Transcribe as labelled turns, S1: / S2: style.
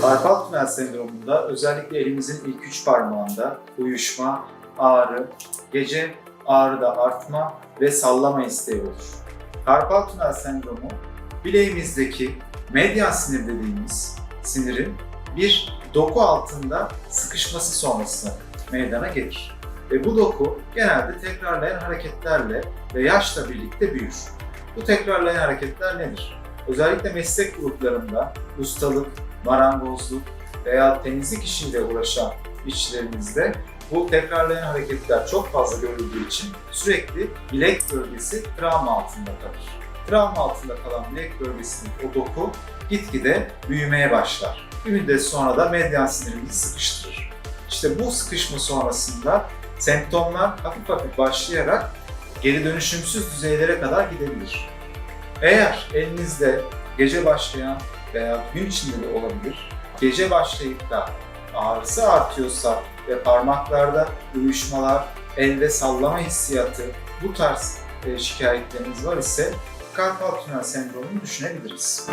S1: Karpal tünel sendromunda özellikle elimizin ilk üç parmağında uyuşma, ağrı, gece ağrıda artma ve sallama isteği olur. Karpal tünel sendromu bileğimizdeki medyan sinir dediğimiz sinirin bir doku altında sıkışması sonrası meydana gelir. Ve bu doku genelde tekrarlayan hareketlerle ve yaşla birlikte büyür. Bu tekrarlayan hareketler nedir? Özellikle meslek gruplarında ustalık, marangozluk veya temizlik işiyle uğraşan işçilerimizde bu tekrarlayan hareketler çok fazla görüldüğü için sürekli bilek bölgesi travma altında kalır. Travma altında kalan bilek bölgesindeki o doku gitgide büyümeye başlar. Bir müddet sonra da medyan sinirimizi sıkıştırır. İşte bu sıkışma sonrasında semptomlar hafif hafif başlayarak geri dönüşümsüz düzeylere kadar gidebilir. Eğer elinizde gece başlayan veya gün içinde de olabilir, gece başlayıp da ağrısı artıyorsa ve parmaklarda uyuşmalar, elde sallama hissiyatı, bu tarz e, şikayetleriniz var ise karpal tünel sendromunu düşünebiliriz.